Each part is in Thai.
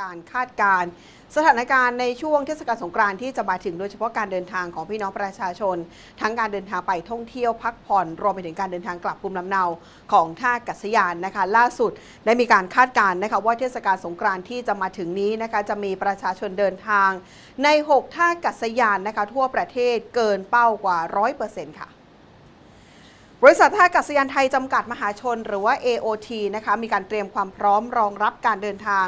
การคาดการณ์สถานการณ์ในช่วงเทศกาลสงกรานต์ที่จะมาถึงโดยเฉพาะการเดินทางของพี่น้องประชาชน ทั้งการเดินทางไปท่องเที่ยวพักผ่อน รวมไปถึงการเดินทางกลับภูมิลำเนาของท่ากัศยานนะคะ ล่าสุดได้มีการคาดการณ์นะคะว่าเทศกาลสงกรานต์ที่จะมาถึงนี้นะคะจะมีประชาชนเดินทางใน 6 ท่ากัศยานนะคะทั่วประเทศเกินเป้ากว่า 100%ค่ะบริษัทท่ากัศยานไทยจำกัดมหาชน หรือว่า AOT นะคะมีการเตรียมความพร้อมรองรับการเดินทาง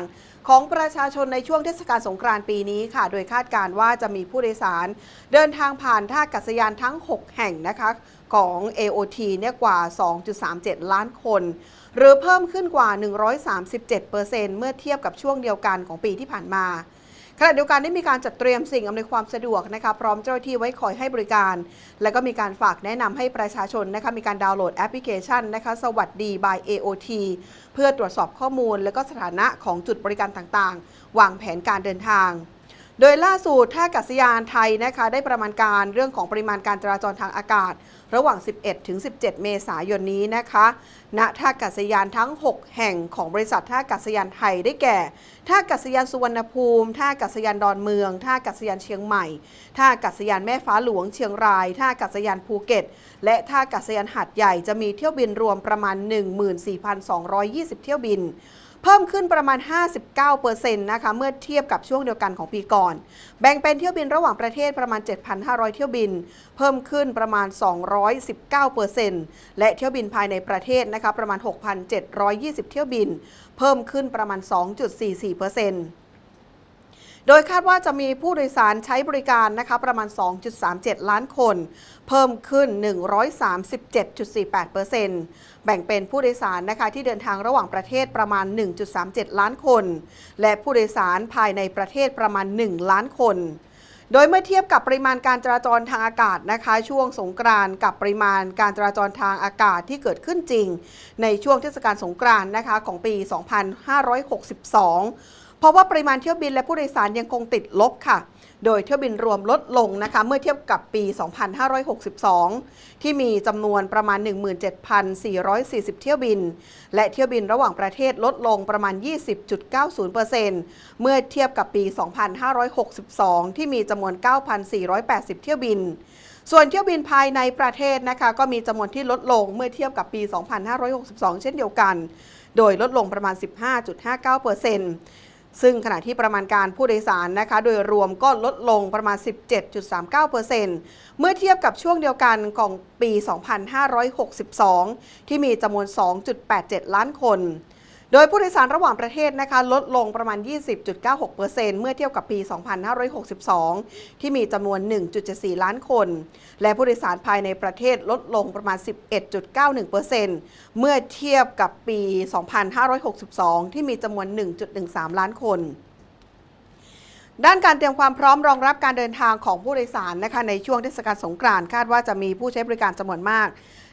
ของประชาชนในช่วงเทศกาลสงกรานต์ปีนี้ค่ะ โดยคาดการว่าจะมีผู้โดยสาร เดินทางผ่านท่ากัศยานทั้ง 6 แห่งนะคะของ AOT เนี่ยกว่า 2.37 ล้านคน หรือเพิ่มขึ้นกว่า 137%เมื่อเทียบกับช่วงเดียวกันของปีที่ผ่านมา ขณะเดียวกันได้มีการจัดเตรียมสิ่งอำนวยความสะดวกนะคะพร้อมเจ้าหน้าที่ไว้คอยให้บริการ และก็มีการฝากแนะนำให้ประชาชนนะคะมีการดาวน์โหลดแอปพลิเคชันนะคะสวัสดี by AOT เพื่อตรวจสอบข้อมูล และก็สถานะของจุดบริการต่างๆ วางแผนการเดินทาง โดยล่าสุดท่ากัศยานไทยนะคะได้ประมาณการเรื่องของปริมาณการจราจรทางอากาศ ระหว่าง 11 ถึง 17 เมษายนนี้นะคะณท่ากัศยานทั้ง 6 แห่งของบริษัทท่ากัศยานไทยได้แก่ ท่ากัศยานสุวรรณภูมิ ท่ากัศยานดอนเมือง ท่ากัศยานเชียงใหม่ ท่ากัศยานแม่ฟ้าหลวงเชียงราย ท่ากัศยานภูเก็ต และท่ากัศยานหาดใหญ่จะมีเที่ยวบินรวมประมาณ 14,220 เที่ยวบิน เพิ่มขึ้นประมาณ 59%นะคะเมื่อเทียบกับช่วงเดียวกันของปีก่อน แบ่งเป็นเที่ยวบินระหว่างประเทศประมาณ 7,500 เที่ยวบิน เพิ่มขึ้นประมาณ 219%และเที่ยวบินภายในประเทศนะคะประมาณ 6,720 เที่ยวบิน เพิ่มขึ้นประมาณ 2.44% โดยคาดว่าจะมีผู้โดยสารใช้บริการนะคะประมาณ 2.37 ล้านคน เพิ่มขึ้น 137.48%แบ่งเป็นผู้โดยสารนะคะที่เดินทางระหว่างประเทศประมาณ 1.37 ล้านคน และผู้โดยสารภายในประเทศประมาณ 1 ล้านคนโดยเมื่อเทียบกับปริมาณการจราจรทางอากาศนะคะ ช่วงสงกรานต์กับปริมาณการจราจรทางอากาศที่เกิดขึ้นจริง ในช่วงเทศกาลสงกรานต์นะคะของปี 2562 เพราะว่าปริมาณเที่ยวบินและผู้โดยสารยังคงติดลบค่ะ โดยเที่ยวบินรวมลดลงนะคะ เมื่อเทียบกับปี 2562 ที่มีจำนวนประมาณ 17,440 เที่ยวบิน และเที่ยวบินระหว่างประเทศลดลงประมาณ 20.90%เมื่อเทียบกับปี 2562 ที่มีจำนวน 9,480 เที่ยวบินส่วนเที่ยวบินภายในประเทศนะคะ ก็มีจำนวนที่ลดลงเมื่อเทียบกับปี 2562 เช่นเดียวกัน โดยลดลงประมาณ 15.59% ซึ่งขณะที่ประมาณการผู้โดยสารนะคะ โดยรวมก็ลดลงประมาณ 17.39%เมื่อเทียบกับช่วงเดียวกันของปี 2562 ที่มีจำนวน 2.87 ล้านคน โดยผู้โดยสารระหว่างประเทศนะคะลดลงประมาณ 20.96%เมื่อเทียบกับปี 2562 ที่มีจำนวน 1.74 ล้านคน และผู้โดยสารภายในประเทศลดลงประมาณ 11.91%เมื่อเทียบกับปี 2562 ที่มีจำนวน 1.13 ล้านคนด้านการเตรียมความพร้อมรองรับการเดินทางของผู้โดยสารนะคะในช่วงเทศกาลสงกรานต์คาดว่าจะมีผู้ใช้บริการจำนวนมาก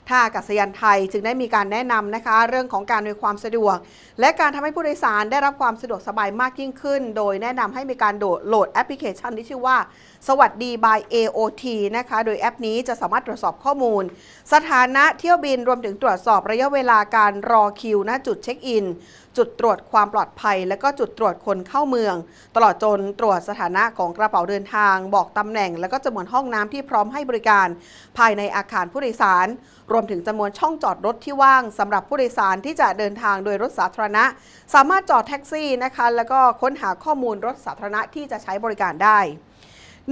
ท่าอากาศยานไทยจึงได้มีการแนะนำนะคะ เรื่องของการอำนวยความสะดวก และการทำให้ผู้โดยสารได้รับความสะดวกสบายมากยิ่งขึ้น โดยแนะนำให้มีการโหลดแอปพลิเคชันที่ชื่อว่า สวัสดี by AOT นะคะ โดยแอปนี้จะสามารถตรวจสอบข้อมูล สถานะเที่ยวบินรวมถึงตรวจสอบระยะเวลาการรอคิวณจุดเช็คอิน จุดตรวจความปลอดภัย และก็จุดตรวจคนเข้าเมือง ตลอดจนตรวจสถานะของกระเป๋าเดินทาง บอกตำแหน่ง และก็จำนวนห้องน้ำที่พร้อมให้บริการ ภายในอาคารผู้โดยสารรวมถึงจำนวนช่องจอดรถที่ว่างสำหรับผู้โดยสารที่จะเดินทางโดยรถสาธารณะ สามารถจอดแท็กซี่นะคะ แล้วก็ค้นหาข้อมูลรถสาธารณะที่จะใช้บริการได้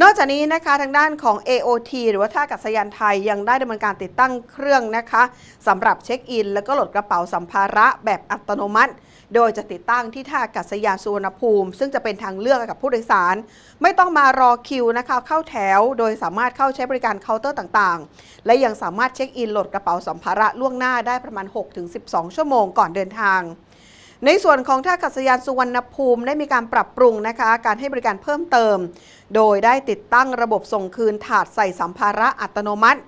นอกจากนี้นะคะทางด้านของ AOT หรือว่าท่าอากาศยานไทยยังได้ดำเนินการติดตั้งเครื่องนะคะสำหรับเช็คอิน แล้วก็โหลดกระเป๋าสัมภาระแบบอัตโนมัติ โดยจะติดตั้งที่ท่าอากาศยานสุวรรณภูมิ ซึ่งจะเป็นทางเลือกกับผู้โดยสาร ไม่ต้องมารอคิวนะคะเข้าแถว โดยสามารถเข้าใช้บริการเคาน์เตอร์ต่างๆ และยังสามารถเช็คอินโหลดกระเป๋าสัมภาระล่วงหน้าได้ประมาณ 6-12 ชั่วโมงก่อนเดินทาง ในส่วนของท่าอากาศยานสุวรรณภูมิได้มีการปรับปรุงนะคะการให้บริการเพิ่มเติม โดยได้ติดตั้งระบบส่งคืนถาดใส่สัมภาระอัตโนมัติ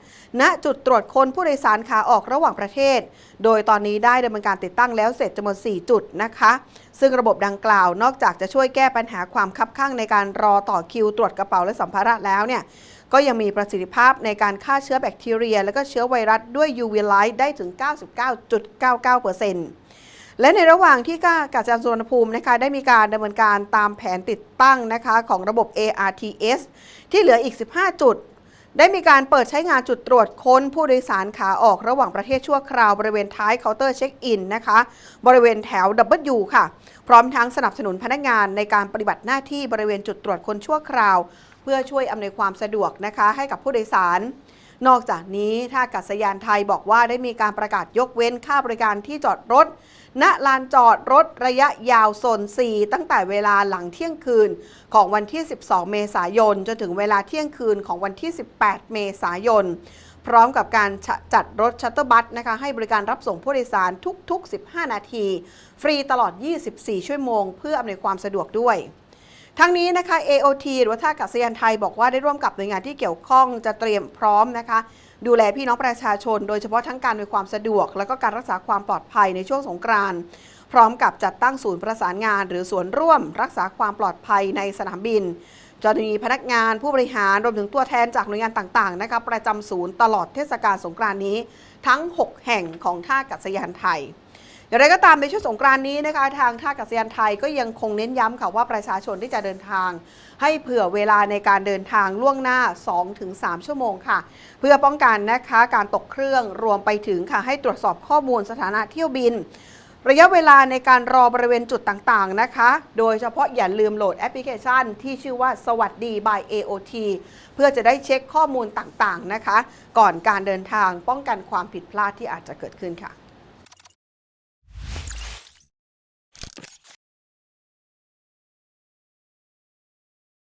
ณจุดตรวจคนผู้โดยสารขาออกระหว่างประเทศ โดยตอนนี้ได้ดำเนินการติดตั้งแล้วเสร็จจำนวน 4 จุดนะคะ ซึ่งระบบดังกล่าวนอกจากจะช่วยแก้ปัญหาความคับข้างในการรอต่อคิวตรวจกระเป๋าและสัมภาระแล้วเนี่ยก็ยังมีประสิทธิภาพในการฆ่าเชื้อแบคทีเรีย และก็เชื้อไวรัสด้วย UV Light ได้ถึง 99.99% และในระหว่างที่กากาศยานสุวรรณภูมินะคะได้มีการดำเนินการตามแผนติดตั้งนะคะของระบบ ARTS ที่เหลืออีก 15 จุด ได้มีการเปิดใช้งานจุดตรวจค้นผู้โดยสารขาออกระหว่างประเทศชั่วคราวบริเวณท้ายเคาน์เตอร์เช็คอินนะคะ บริเวณแถว W ค่ะ พร้อมทั้งสนับสนุนพนักงานในการปฏิบัติหน้าที่บริเวณจุดตรวจคนชั่วคราว เพื่อช่วยอำนวยความสะดวกนะคะให้กับผู้โดยสาร นอกจากนี้ท่าอากาศยานไทยบอกว่าได้มีการประกาศยกเว้นค่าบริการที่จอดรถ ณลานจอดรถระยะยาวโซน 4 ตั้งแต่เวลาหลังเที่ยงคืนของวันที่ 12 เมษายน จนถึงเวลาเที่ยงคืนของวันที่ 18 เมษายน พร้อมกับการจัดรถชัตเตอร์บัสนะคะให้บริการรับส่งผู้โดยสารทุก ๆ 15 นาที ฟรีตลอด 24 ชั่วโมง เพื่ออำนวยความสะดวกด้วย ทั้งนี้นะคะ AOT หรือว่าท่าอากาศยานไทยบอกว่าได้ร่วมกับหน่วยงานที่เกี่ยวข้องจะเตรียมพร้อมนะคะ ดูแลพี่น้องประชาชน โดยเฉพาะทั้งการอำนวยความสะดวก และก็การรักษาความปลอดภัยในช่วงสงกรานต์พร้อมกับจัดตั้งศูนย์ประสานงาน หรือส่วนร่วม รักษาความปลอดภัยในสนามบินจะมีพนักงานผู้บริหารรวมถึงตัวแทนจากหน่วยงานต่างๆนะคะประจำศูนย์ตลอดเทศกาลสงกรานต์นี้ ทั้ง 6 แห่งของท่าอากาศยานไทย อย่างไรก็ตามในช่วงสงกรานนี้นะคะทางท่าอากาศยานไทยก็ยังคงเน้นย้ำค่ะว่าประชาชนที่จะเดินทาง ให้เผื่อเวลาในการเดินทางล่วงหน้า 2-3 ชั่วโมงค่ะ เพื่อป้องกันนะคะการตกเครื่องรวมไปถึงค่ะให้ตรวจสอบข้อมูลสถานะเที่ยวบิน ระยะเวลาในการรอบริเวณจุดต่างๆนะคะ โดยเฉพาะอย่าลืมโหลดแอปพลิเคชัน ที่ชื่อว่าสวัสดี by AOT เพื่อจะได้เช็คข้อมูลต่างๆนะคะ ก่อนการเดินทางป้องกันความผิดพลาดที่อาจจะเกิดขึ้นค่ะ